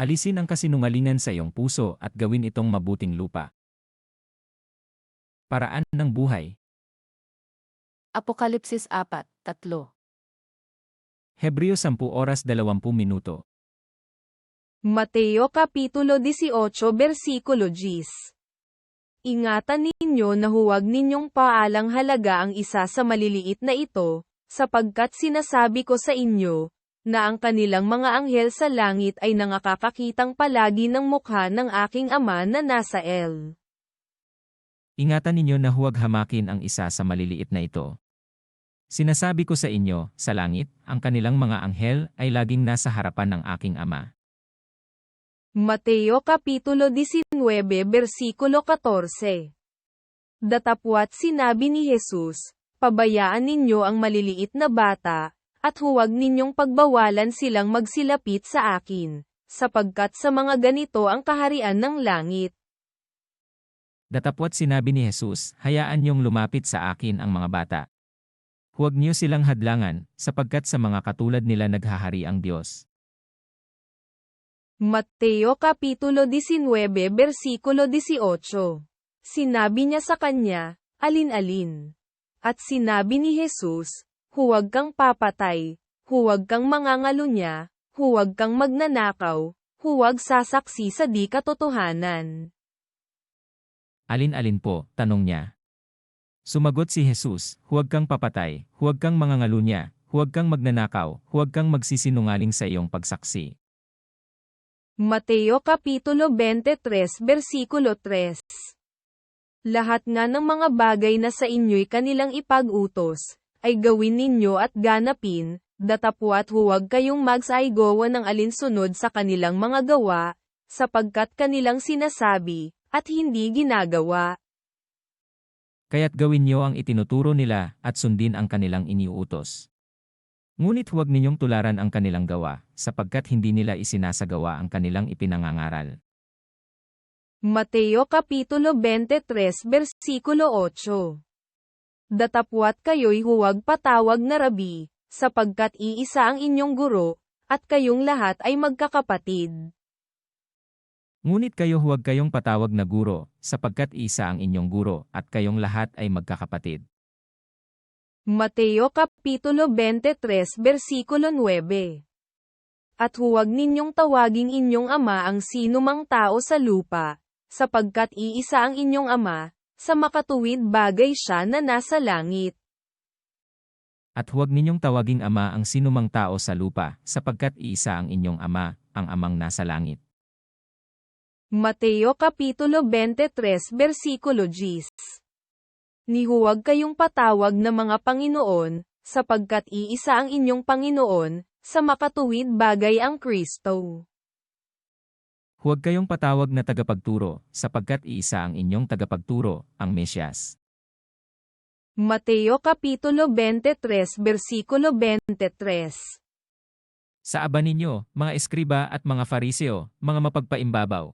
Alisin ang kasinungalingan sa iyong puso at gawin itong mabuting lupa. Paraan ng buhay. Apokalipsis 4, 3. Hebreo 10 oras 20 minuto. Mateo Kapitulo 18 Versikulo 10 Ingatan ninyo na huwag ninyong paalang halaga ang isa sa maliliit na ito, sapagkat sinasabi ko sa inyo, na ang kanilang mga anghel sa langit ay nangakakakitang palagi ng mukha ng aking ama na nasa El. Ingatan ninyo na huwag hamakin ang isa sa maliliit na ito. Sinasabi ko sa inyo, sa langit, ang kanilang mga anghel ay laging nasa harapan ng aking ama. Mateo Kapitulo 19 Versikulo 14 Datapwat sinabi ni Jesus, Pabayaan ninyo ang maliliit na bata, at huwag ninyong pagbawalan silang magsilapit sa akin, sapagkat sa mga ganito ang kaharian ng langit. Datapwat sinabi ni Jesus, hayaan niyong lumapit sa akin ang mga bata. Huwag niyo silang hadlangan, sapagkat sa mga katulad nila naghahari ang Diyos. Mateo Kapitulo 19 Versikulo 18 Sinabi niya sa kanya, alin-alin. At sinabi ni Jesus, huwag kang papatay, huwag kang mangangalunya, huwag kang magnanakaw, huwag sasaksi sa di katotohanan. Alin-alin po, tanong niya. Sumagot si Jesus, huwag kang papatay, huwag kang mangangalunya, huwag kang magnanakaw, huwag kang magsisinungaling sa iyong pagsaksi. Mateo Kapitulo 23 Versikulo 3 Lahat nga ng mga bagay na sa inyo'y kanilang ipag-utos, ay gawin ninyo at ganapin, datapwat huwag kayong magsaigawa ng alinsunod sa kanilang mga gawa, sapagkat kanilang sinasabi, at hindi ginagawa. Kaya't gawin niyo ang itinuturo nila at sundin ang kanilang iniuutos. Ngunit huwag ninyong tularan ang kanilang gawa, sapagkat hindi nila isinasagawa ang kanilang ipinangangaral. Mateo Kapitulo 23 Versikulo 8 Datapwat kayo'y huwag patawag na rabi, sapagkat iisa ang inyong guro, at kayong lahat ay magkakapatid. Ngunit kayo huwag kayong patawag na guro, sapagkat isa ang inyong guro, at kayong lahat ay magkakapatid. Mateo Kapitulo 23 Versikulo 9 At huwag ninyong tawaging inyong ama ang sinumang tao sa lupa, sapagkat iisa ang inyong ama, sa makatuwid bagay siya na nasa langit. At huwag ninyong tawaging ama ang sinumang tao sa lupa, sapagkat iisa ang inyong ama, ang amang nasa langit. Mateo Kapitulo 23 Versikulo 10 Ni huwag kayong patawag na mga Panginoon, sapagkat iisa ang inyong Panginoon, sa makatuwid bagay ang Kristo. Huwag kayong patawag na tagapagturo, sapagkat iisa ang inyong tagapagturo, ang Mesyas. Mateo Kapitulo 23 Versikulo 23 Sa aba ninyo, mga eskriba at mga fariseo, mga mapagpaimbabaw.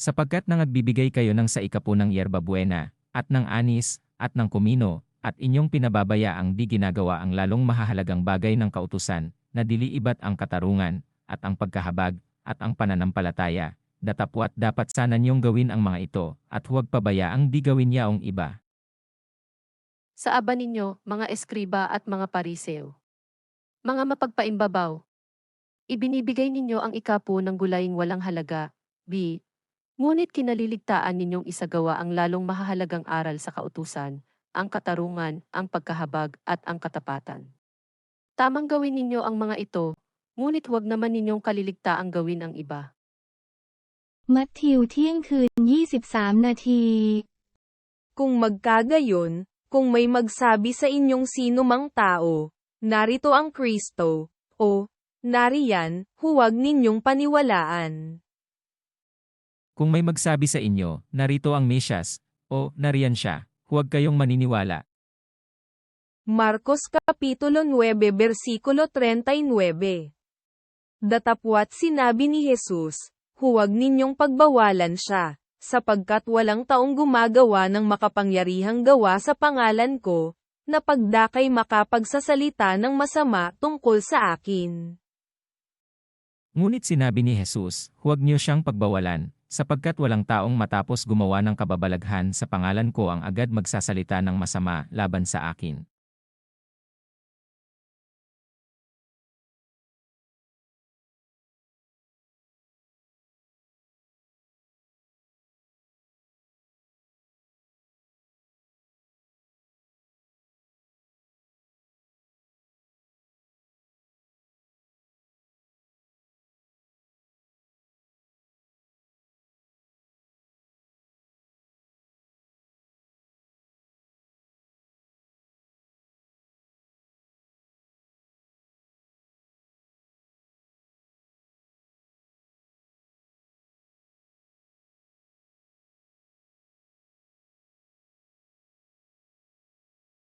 Sapagkat nangagbibigay kayo ng sa ikapu ng yerba buena, at ng anis, at ng kumino, at inyong pinababaya ang di ginagawa ang lalong mahahalagang bagay ng kautusan, na diliibat ang katarungan, at ang pagkahabag, at ang pananampalataya. Datapwat dapat sana niyong gawin ang mga ito, at huwag pabayaang di gawin yaong iba. Sa aba ninyo, mga eskriba at mga pariseo. Mga mapagpaimbabaw. Ibinibigay ninyo ang ikapu ng gulaying walang halaga, B. Ngunit kinaliligtaan ninyong isagawa ang lalong mahahalagang aral sa kautusan, ang katarungan, ang pagkahabag, at ang katapatan. Tamang gawin ninyo ang mga ito, Ngunit huwag naman ninyong kaliligtaang gawin ang iba. Matthew Tiyang Kun 23 na. Kung magkagayon, kung may magsabi sa inyong sino mang tao, narito ang Kristo, o, nariyan, huwag ninyong paniwalaan. Kung may magsabi sa inyo, narito ang Mesyas, o, nariyan siya, huwag kayong maniniwala. Marcos Kapitulo 9 Versikulo 39 Datapwat sinabi ni Jesus, huwag ninyong pagbawalan siya, sapagkat walang taong gumagawa ng makapangyarihang gawa sa pangalan ko, na pagdakay makapagsasalita ng masama tungkol sa akin. Ngunit sinabi ni Jesus, huwag niyo siyang pagbawalan, sapagkat walang taong matapos gumawa ng kababalaghan sa pangalan ko ang agad magsasalita ng masama laban sa akin.